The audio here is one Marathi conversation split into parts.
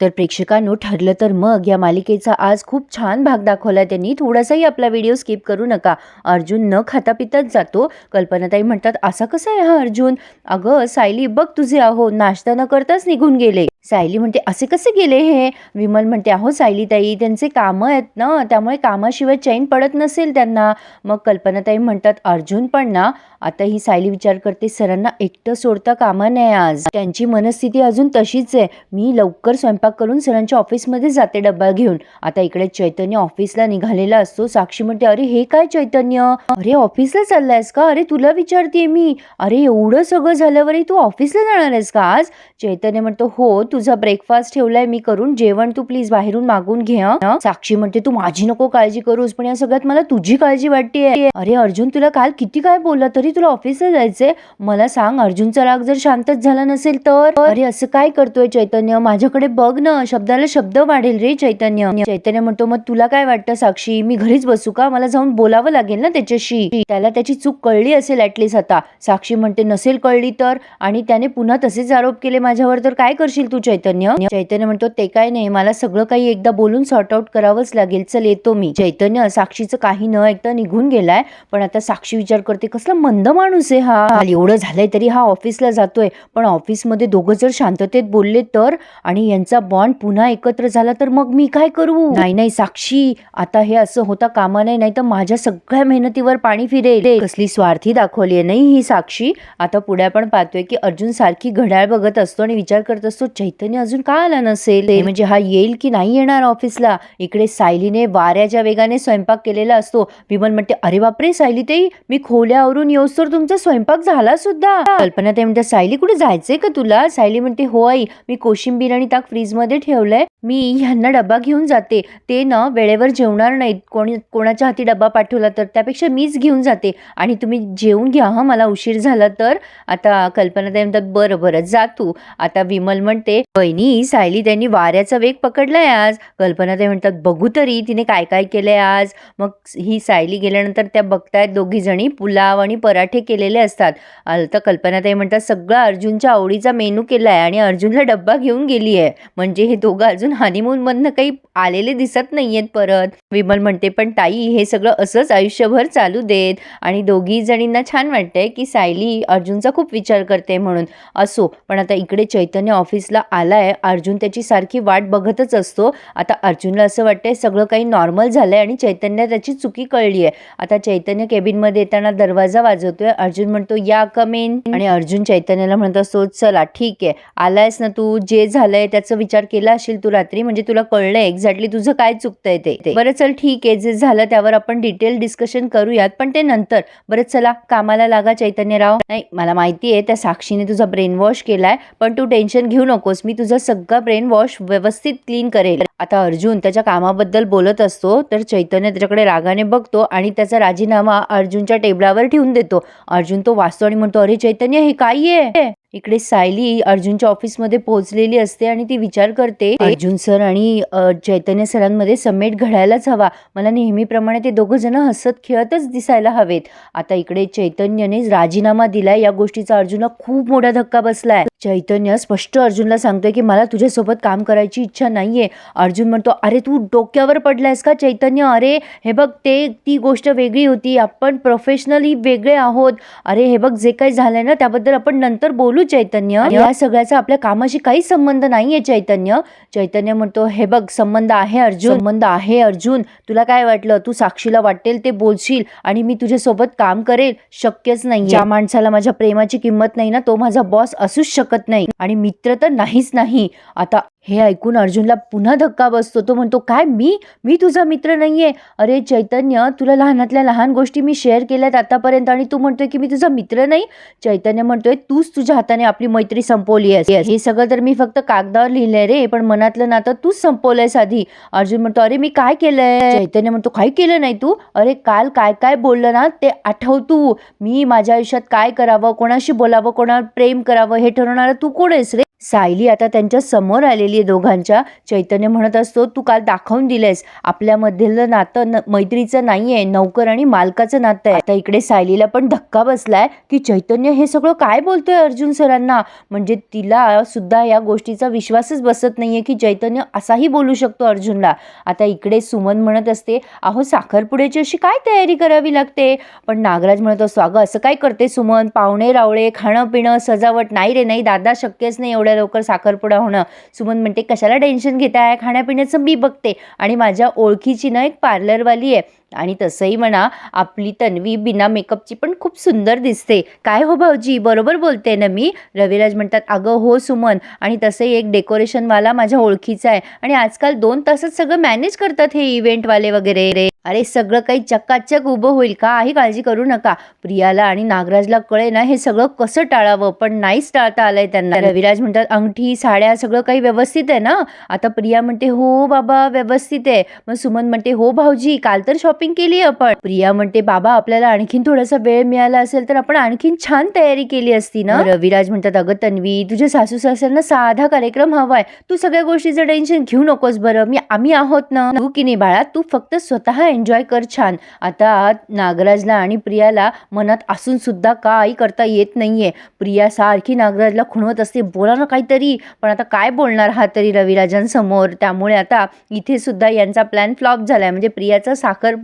तर प्रेक्षकांनो ठरलं तर मग या मालिकेचा आज खूप छान भाग दाखवला त्यांनी. थोडासाही आपला व्हिडिओ स्किप करू नका. अर्जुन न खाता पिताच जातो. कल्पनाताई म्हणतात असा कसा आहे हा अर्जुन? अगं सायली बघ तुझे अहो नाश्ता न करताच निघून गेले. सायली म्हणते असे कसे गेले हे? विमल म्हणते अहो सायलीताई त्यांचे कामं आहेत ना त्यामुळे कामाशिवाय चैन पडत नसेल त्यांना. मग कल्पनाताई म्हणतात अर्जुन पण ना आता ही सायली विचार करते सरांना एकटं सोडता कामा नाही आज. त्यांची मनस्थिती अजून तशीच आहे. मी लवकर स्वयंपाक करून सरांच्या ऑफिसमध्ये जाते डब्बा घेऊन. आता इकडे चैतन्य ऑफिसला निघालेला असतो. साक्षी म्हणते अरे हे काय चैतन्य? अरे ऑफिसला चाललायस का? अरे तुला विचारते मी. अरे एवढं सगळं झाल्यावरही तू ऑफिसला जाणार आहेस का आज? चैतन्य म्हणतो हो तुझा ब्रेकफास्ट ठेवलाय मी करून. जेवण तू प्लीज बाहेरून मागून घे साक्षी म्हणते तू माझी नको काळजी करूस पण या सगळ्यात मला तुझी काळजी वाटते अरे अर्जुन तुला काल किती काय बोलला तरी तुला ऑफिसला जायचंय? मला सांग अर्जुनचा राग जर शांतच झाला नसेल तर? अरे असं काय करतोय चैतन्य? माझ्याकडे बघ ना शब्दाला शब्द वाढेल रे चैतन्य. चैतन्य म्हणतो मग तुला काय वाटतं साक्षी? मी घरीच बसू का? मला जाऊन बोलावं लागेल ना त्याच्याशी? त्याला त्याची चूक कळली असेल ऍटलीस्ट आता. साक्षी म्हणते नसेल कळली तर? आणि त्याने पुन्हा तसेच आरोप केले माझ्यावर तर काय करशील तू चैतन्य? चैतन्य म्हणतो ते काय नाही मला सगळं काही एकदा बोलून सॉर्ट आउट करावंच लागेल. चल येतो मी. चैतन्य साक्षीचं काही न ऐकता निघून गेलाय. पण आता साक्षी विचार करते कसला मंद माणूस आहे हा. एवढं झालंय तरी हा ऑफिसला जातोय. पण ऑफिसमध्ये दोघं जर शांततेत बोलले तर? आणि यांचा बॉन्ड पुन्हा एकत्र झाला तर मग मी काय करू? नाही नाही साक्षी आता हे असं होता कामा नाही नाही तर माझ्या सगळ्या मेहनतीवर पाणी फिरेल. कसली स्वार्थी दाखवली नाही ही साक्षी? आता पुढे आपण पाहतोय की अर्जुन सारखी घड्याळ बघत असतो आणि विचार करत असतो चैतन्य अजून का आला नसेल? म्हणजे हा येईल की नाही येणार ऑफिसला? इकडे सायलीने वाऱ्याच्या वेगाने स्वयंपाक केलेला असतो. विमल म्हणते अरे बापरे सायली ते मी खोल्यावरून येऊस तर तुमचा स्वयंपाक झाला सुद्धा. कल्पना ते म्हणते सायली कुठे जायचंय का तुला? सायली म्हणते हो आई मी कोशिंबीर आणि ताक फ्रीज मध्ये ठेवलंय मी ह्यांना डबा घेऊन जाते. ते ना वेळेवर जेवणार नाहीत. कोणी कोणाच्या हाती डबा पाठवला तर त्यापेक्षा मीच घेऊन जाते. आणि तुम्ही जेवून घ्या हं मला उशीर झाला तर. आता कल्पना ताई म्हणतात बरं बरं जा तू. आता विमल म्हणते बहिणी सायली त्यांनी वाऱ्याचा वेग पकडलाय आज. कल्पना ताई म्हणतात बघू तरी तिने काय काय केलंय आज? मग ही सायली गेल्यानंतर त्या बघतायत दोघी जणी पुलाव आणि पराठे केलेले असतात. आता कल्पना ताई म्हणतात सगळं अर्जुनच्या आवडीचा मेनू केलाय आणि अर्जुनला डब्बा घेऊन गेली आहे म्हणजे हे दोघं अजून हनीमूनमधनं काही आलेले दिसत नाहीयेत परत. विमल म्हणते पण ताई हे सगळं असंच आयुष्यभर चालू देत. आणि दोघी जणींना छान वाटतंय की सायली अर्जुनचा खूप विचार करते म्हणून. असो पण आता इकडे चैतन्य ऑफिसला आलाय. अर्जुन त्याची सारखी वाट बघतच असतो. आता अर्जुनला असं वाटतंय सगळं काही नॉर्मल झालंय आणि चैतन्य त्याची चुकी कळली आहे आता चैतन्य केबिनमध्ये येताना दरवाजा वाजवतोय. अर्जुन म्हणतो या कमेन आणि अर्जुन चैतन्याला म्हणत असतो चला ठीक आहे. आलायस ना तू? जे झालंय त्याचा विचार केला असेल तू रात्री म्हणजे तुला कळलंय एक्झॅक्टली तुझं काय चुकतंय ते. बरं चल ठीक आहे जे झालं त्यावर आपण डिटेल डिस्कशन करूयात पण ते नंतर. बरं चला कामाला लागा चैतन्यराव. नाही मला माहिती आहे त्या साक्षीने तुझा ब्रेन वॉश केलाय पण तू टेन्शन घेऊ नकोस मी तुझा सगळा ब्रेन वॉश व्यवस्थित क्लीन करेल. आता अर्जुन त्याच्या कामाबद्दल बोलत असतो तर चैतन्य त्याच्याकडे रागाने बघतो आणि त्याचा राजीनामा अर्जुनच्या टेबलावर ठेवून देतो. अर्जुन तो वाचतो आणि म्हणतो अरे चैतन्य हे काय आहे? इकडे सायली अर्जुनच्या ऑफिसमध्ये पोहोचलेली असते आणि ती विचार करते अर्जुन सर आणि चैतन्य सरांमध्ये समेट घडायलाच हवा. मला नेहमीप्रमाणे ते दोघं जण हसत खेळतच दिसायला हवेत. आता इकडे चैतन्यने राजीनामा दिलाय या गोष्टीचा. अर्जुनला खूप मोठा धक्का बसलाय. चैतन्य स्पष्ट अर्जुनला सांगतोय की मला तुझ्यासोबत काम करायची इच्छा नाहीये. अर्जुन म्हणतो अरे तू डोक्यावर पडलायस का चैतन्य? अरे हे बघ ते ती गोष्ट वेगळी होती. आपण प्रोफेशनली वेगळे आहोत. अरे हे बघ जे काही झालंय ना त्याबद्दल आपण नंतर बोलू चैतन्य. या सगळ्याचा आपल्या कामाशी काही संबंध नाहीये चैतन्य. चैतन्य म्हणतो हे बघ संबंध आहे अर्जुन. संबंध आहे अर्जुन. तुला काय वाटलं? तू साक्षीला वाटेल ते बोलशील. आणि मी तुझ्यासोबत काम करेल शक्यच नाही ज्या माणसाला माझ्या प्रेमाची किंमत नाही ना तो माझा बॉस असूच शकत. नाही. आणि मित्र तर नाहीच नाही. आता हे ऐकून अर्जुनला पुन्हा धक्का बसतो. तो म्हणतो काय? मी? मी तुझा मित्र नाहीये. अरे चैतन्य तुला लहानातल्या लहान गोष्टी मी शेअर केल्यात आतापर्यंत आणि तू म्हणतोय की मी तुझा मित्र नाही? चैतन्य म्हणतोय तूच तुझ्या हाताने आपली मैत्री संपवली आहेस. हे सगळं तर मी फक्त कागदावर लिहिलंय रे पण मनातलं नातं तूच संपवलंयस आधी अर्जुन म्हणतो अरे मी काय केलंय? चैतन्य म्हणतो काय केलं नाही तू? अरे काल काय काय बोललं ना ते आठव तू मी माझ्या आयुष्यात काय करावं कोणाशी बोलावं कोणावर प्रेम करावं हे ठरवणारा तू कोण आहेस रे? सायली आता त्यांच्यासमोर आलेली आहे दोघांच्या. चैतन्य म्हणत असतो तू काल दाखवून दिलेस आपल्यामधलं नातं न मैत्रीचं नाही आहे नौकर आणि मालकाचं नातं आहे. आता इकडे सायलीला पण धक्का बसलाय की चैतन्य हे सगळं काय बोलतोय अर्जुन सरांना? म्हणजे तिला सुद्धा या गोष्टीचा विश्वासच बसत नाहीये की चैतन्य असाही बोलू शकतो अर्जुनला. आता इकडे सुमन म्हणत असते अहो साखरपुड्याची अशी काय तयारी करावी लागते? पण नागराज म्हणत असतो अगं असं काय करते सुमन? पाहुणे रावळे खाणं पिणं सजावट. नाही रे नाही दादा शक्यच नाही एवढ्या लवकर साखरपुडा होणं. सुमन म्हणते कशाला टेन्शन घेताय? खाण्यापिण्याचं मी बघते आणि माझ्या ओळखीची ना एक पार्लरवाली आहे. आणि तसंही म्हणा आपली तन्वी बिना मेकअपची पण खूप सुंदर दिसते. काय हो भाऊजी? बरोबर बोलते ना मी? रविराज म्हणतात अगं हो सुमन. आणि तसंही एक डेकोरेशनवाला माझ्या ओळखीचा आहे. आणि आजकाल दोन तासात सगळं मॅनेज करतात हे इव्हेंटवाले वगैरे. रे अरे सगळं काही चक्काचक उभं होईल काही काळजी करू नका. प्रियाला आणि नागराजला कळे ना हे सगळं कसं टाळावं? पण नाहीच टाळता आलंय त्यांना. रविराज म्हणतात अंगठी साड्या सगळं काही व्यवस्थित आहे ना? आता प्रिया म्हणते हो बाबा व्यवस्थित आहे. मग सुमन म्हणते हो भाऊजी काल तर शॉप शॉपिंग केली आपण. प्रिया म्हणते बाबा आपल्याला आणखीन थोडासा वेळ मिळाला असेल तर आपण आणखीन छान तयारी केली असती ना? रविराज म्हणतात अगं तन्वी तुझ्या सासू सासऱ्यांना साधा कार्यक्रम हवाय. तू सगळ्या गोष्टीचं टेन्शन घेऊ नकोस बरं. मी आम्ही आहोत ना. तू की नाही बाळा? तू फक्त स्वतः एन्जॉय कर छान. आता नागराजला आणि प्रियाला मनात असून सुद्धा काही करता येत नाहीये. प्रिया सारखी नागराजला खुणवत असते. बोला ना काहीतरी. पण आता काय बोलणार हा तरी रविराजांसमोर? त्यामुळे आता इथे सुद्धा यांचा प्लॅन फ्लॉप झालाय. म्हणजे प्रियाचा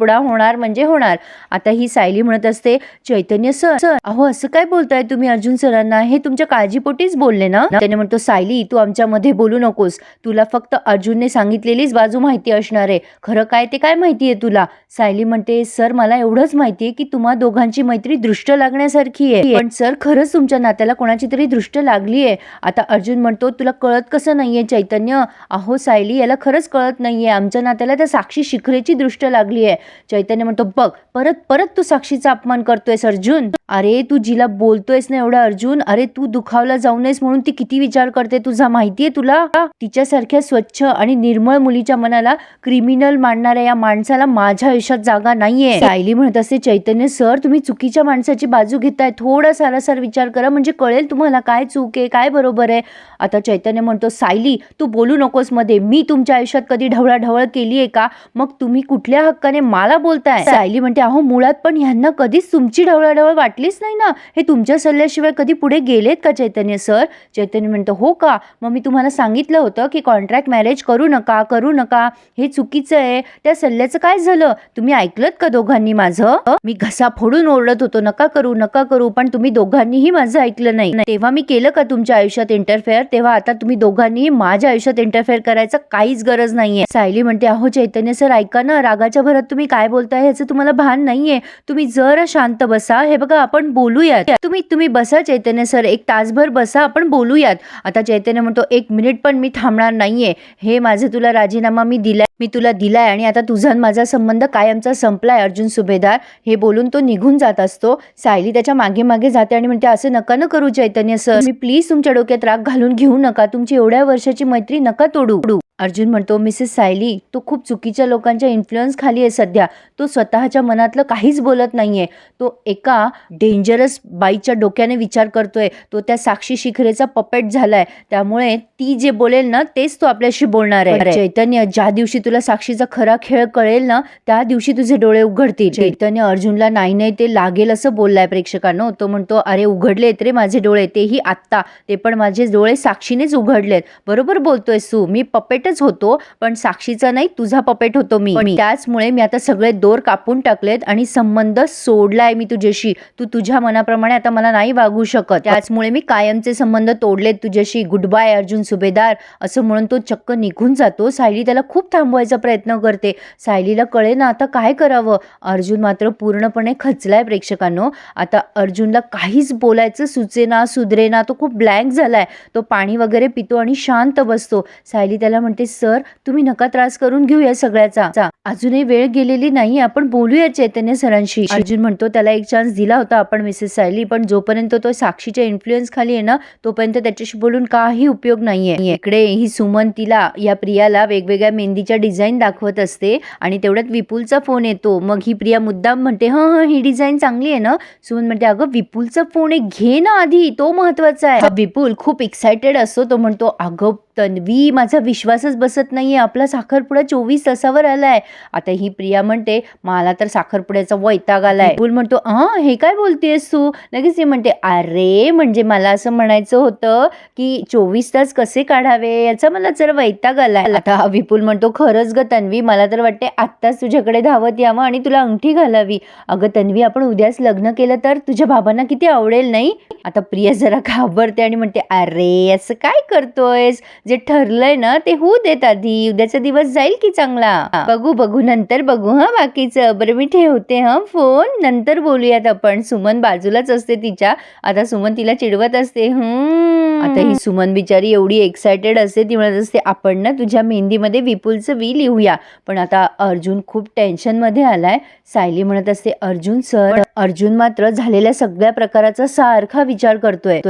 साखरपुडा होणार म्हणजे होणार. आता ही सायली म्हणत असते चैतन्य सर सर अहो असं काय बोलताय तुम्ही अर्जुन सरांना? हे तुमच्या काळजीपोटीच बोलले ना? त्याने म्हणतो सायली तू आमच्यामध्ये बोलू नकोस. तुला फक्त अर्जुनने सांगितलेलीच बाजू माहिती असणार आहे. खरं काय ते काय माहितीये तुला? सायली म्हणते सर मला एवढंच माहितीये की तुम्हा दोघांची मैत्री दृष्ट लागण्यासारखी आहे. पण सर खरंच तुमच्या नात्याला कोणाची तरी दृष्ट लागली आहे. आता अर्जुन म्हणतो तुला कळत कसं नाहीये चैतन्य? अहो सायली याला खरंच कळत नाहीये. आमच्या नात्याला त्या साक्षी शिखरेची दृष्ट लागली आहे. चैतन्य म्हणतो बघ परत परत तू साक्षीचा अपमान करतोयस अर्जुन. अरे तू जिला बोलतोयस ना एवढा अर्जुन? अरे तू दुखावला जाऊ नयेस म्हणून ती किती विचार करते तुझा? माहितीये तुला? तिच्यासारख्या स्वच्छ आणि निर्मळ मुलीच्या मनाला क्रिमिनल मानणाऱ्या या माणसाला माझ्या आयुष्यात जागा नाहीये. सायली म्हणत असते चैतन्य सर तुम्ही चुकीच्या माणसाची बाजू घेताय. थोडा सारासार विचार करा म्हणजे कळेल तुम्हाला काय चूक आहे काय बरोबर आहे. आता चैतन्य म्हणतो सायली तू बोलू नकोस मध्ये. मी तुमच्या आयुष्यात कधी ढवळाढवळ केली आहे का? मग तुम्ही कुठल्या हक्काने मला बोलताय. सायली म्हणते अहो मुळात पण ह्यांना कधीच तुमची ढवळाढवळ वाटलीच नाही ना? हे तुमच्या सल्ल्याशिवाय कधी पुढे गेलेत का चैतन्य सर? चैतन्य म्हणतो हो का? मग मी तुम्हाला सांगितलं होतं की कॉन्ट्रॅक्ट मॅरेज करू नका करू नका. हे चुकीचं आहे. त्या सल्ल्याचं काय झालं? तुम्ही ऐकलत का दोघांनी माझं? मी घसा फोडून ओरडत होतो नका करू नका करू पण तुम्ही दोघांनीही माझं ऐकलं नाही. तेव्हा मी केलं का तुमच्या आयुष्यात इंटरफेअर तेव्हा आता तुम्ही दोघांनीही माझ्या आयुष्यात इंटरफेअर करायचं काहीच गरज नाहीये. सायली म्हणते अहो चैतन्य सर ऐका ना. रागाच्या भरात तुम्ही काय बोलताय ह्याचं तुम्हाला भान नाहीये. तुम्ही जरा शांत बसा. हे बघा आपण बोलूयात. तुम्ही तुम्ही बसा चैतन्य सर. एक तासभर बसा आपण बोलूयात. आता चैतन्य म्हणतो एक मिनिट पण मी थांबणार नाहीये. हे माझं तुला राजीनामा मी दिला मी तुला दिलाय आणि आता तुझा आणि माझा संबंध कायमचा संपलाय अर्जुन सुभेदार. हे बोलून तो निघून जात असतो. सायली त्याच्यामागे मागे जाते आणि म्हणते असं नका न करू चैतन्य सर. मी प्लीज तुमच्या डोक्यात राग घालून घेऊ नका. तुमची एवढ्या वर्षाची मैत्री नका तोडू. अर्जुन म्हणतो मिसेस सायली तो खूप चुकीच्या लोकांच्या इन्फ्लुअन्स खाली आहे सध्या. तो स्वतःच्या मनातलं काहीच बोलत नाहीये. तो एका डेंजरस बाईच्या डोक्याने विचार करतोय. तो त्या साक्षी शिखरेचा पपेट झालाय. त्यामुळे ती जे बोलेल ना तेच तो आपल्याशी बोलणार आहे. चैतन्य ज्या दिवशी तुला साक्षीचा खरा खेळ कळेल ना त्या दिवशी तुझे डोळे उघडतील. चैतन्य अर्जुनला नाही नाही ते लागेल असं बोललाय प्रेक्षकांनो. तो म्हणतो अरे उघडलेत रे माझे डोळे तेही आत्ता. ते पण माझे डोळे साक्षीनेच उघडलेत. बरोबर बोलतोय तू. मी पपेटच होतो पण साक्षीचा नाही तुझा पपेट होतो मी. त्याचमुळे मी आता सगळे दोर कापून टाकलेत आणि संबंध सोडलाय मी तुझ्याशी. तू तुझ्या मनाप्रमाणे आता मला नाही वागू शकत. त्याचमुळे मी कायमचे संबंध तोडलेत तुझ्याशी. Goodbye Arjun Subhedar. असं म्हणून तो चक्क निघून जातो. सायली त्याला खूप थांबवायचा प्रयत्न करते. सायलीला कळे ना आता काय करावं? अर्जुन मात्र पूर्णपणे खचलाय प्रेक्षकांनो. आता अर्जुनला काहीच बोलायचं सुचेना सुधरेना तो खूप ब्लँक झालाय. तो पाणी वगैरे पितो आणि शांत बसतो. सायली त्याला म्हणते सर तुम्ही नका त्रास करून घेऊया सगळ्याचा. अजूनही वेळ गेलेली नाही आपण बोलूया चैतन्य सरांशी. अर्जुन म्हणतो त्याला एक चान्स दिला होता आपण मिसेस सायली. पण जोपर्यंत तो साक्षीच्या इन्फ्लुएन्स खाली आहे ना तोपर्यंत त्याच्याशी बोलून काही उपयोग नाहीये. इकडे ही सुमन तिला या प्रियाला वेगवेगळ्या मेहंदीच्या डिझाईन दाखवत असते आणि तेवढ्यात विपुलचा फोन येतो. मग ही प्रिया मुद्दाम म्हणते हं हं ही डिझाईन चांगली आहे ना? सुमन म्हणते अगं विपुलचा फोन आहे घे ना आधी तो महत्त्वाचा आहे. विपुल खूप एक्सायटेड असतो तो म्हणतो अगं तन्वी माझा विश्वासच बसत नाहीये. आपला साखरपुडा चोवीस तासावर आलाय. आता ही प्रिया म्हणते मला तर साखरपुड्याचा वैताग आलाय. विपुल म्हणतो हा हे काय बोलतेस तू? लगेच ती म्हणते अरे म्हणजे मला असं म्हणायचं होतं की चोवीस तास कसे काढावे? याचा मला जरा वैताग आलाय. आता विपुल म्हणतो खरंच ग तन्वी मला तर वाटते आत्ताच तुझ्याकडे धावत यावं आणि तुला अंगठी घालावी. अगं तन्वी आपण उद्याच लग्न केलं तर तुझ्या बाबांना किती आवडेल नाही? आता प्रिया जरा घाबरते आणि म्हणते अरे असं काय करतोयस? जे ठरलंय ना ते होऊ देत आधी. उद्याचा दिवस जाईल की चांगला? बघू बघू नंतर बघू हा बाकीचं. बरं मी ठेवते हा फोन. नंतर बोलूयात आपण. सुमन बाजूलाच असते तिच्या. आता सुमन तिला चिडवत असते. हम्म. आता ही सुमन बिचारी एवढी एक्सायटेड असते ती म्हणत असते आपण ना तुझ्या मेहंदीमध्ये विपुलचं वी लिहूया. पण आता अर्जुन खूप टेन्शनमध्ये आलाय. सायली म्हणत असते अर्जुन सर अर्जुन मात्र झालेल्या सगळ्या प्रकाराचा सारखा विचार करतोय.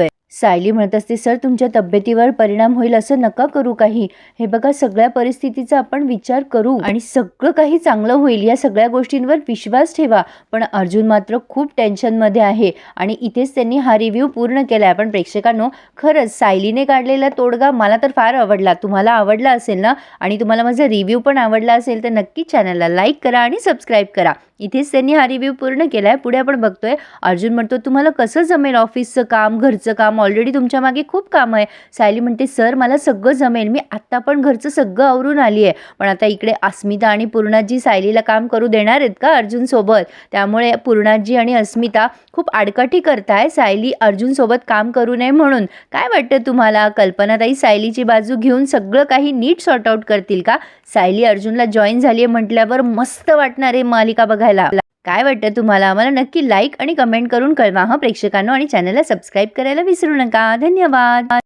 सायली म्हणत असते सर तुमच्या तब्येतीवर परिणाम होईल असं नका करू काही. हे बघा सगळ्या परिस्थितीचा आपण विचार करू आणि सगळं काही चांगलं होईल या सगळ्या गोष्टींवर विश्वास ठेवा. पण अर्जुन मात्र खूप टेन्शनमध्ये आहे आणि इथेच त्यांनी हा रिव्ह्यू पूर्ण केला आहे पण प्रेक्षकांनो खरंच सायलीने काढलेला तोडगा मला तर फार आवडला. तुम्हाला आवडला असेल ना आणि तुम्हाला माझा रिव्ह्यू पण आवडला असेल तर नक्की चॅनलला लाईक करा आणि सबस्क्राईब करा. इथेच त्यांनी हा रिव्ह्यू पूर्ण केला आहे पुढे आपण बघतोय अर्जुन म्हणतो तुम्हाला कसं जमेल ऑफिसचं काम घरचं काम? ऑलरेडी तुमच्या मागे खूप काम आहे. सायली म्हणते सर मला सगळं जमेल. मी आत्ता पण घरचं सगळं आवरून आली आहे पण आता इकडे अस्मिता आणि पूर्णाजी सायलीला काम करू देणार आहेत का अर्जुनसोबत त्यामुळे पूर्णाजी आणि अस्मिता खूप आडकाठी करताय. सायली अर्जुनसोबत काम करू नये म्हणून. काय वाटतं तुम्हाला? कल्पनाताई सायलीची बाजू घेऊन सगळं काही नीट सॉर्ट आउट करतील का? सायली अर्जुनला जॉईन झाली आहे म्हटल्यावर मस्त वाटणार आहे मालिका बघायला. काय वाटतं तुम्हाला? मला नक्की लाईक आणि कमेंट करून कळवा हा प्रेक्षकांनो. आणि चॅनलला सबस्क्राईब करायला विसरू नका. धन्यवाद.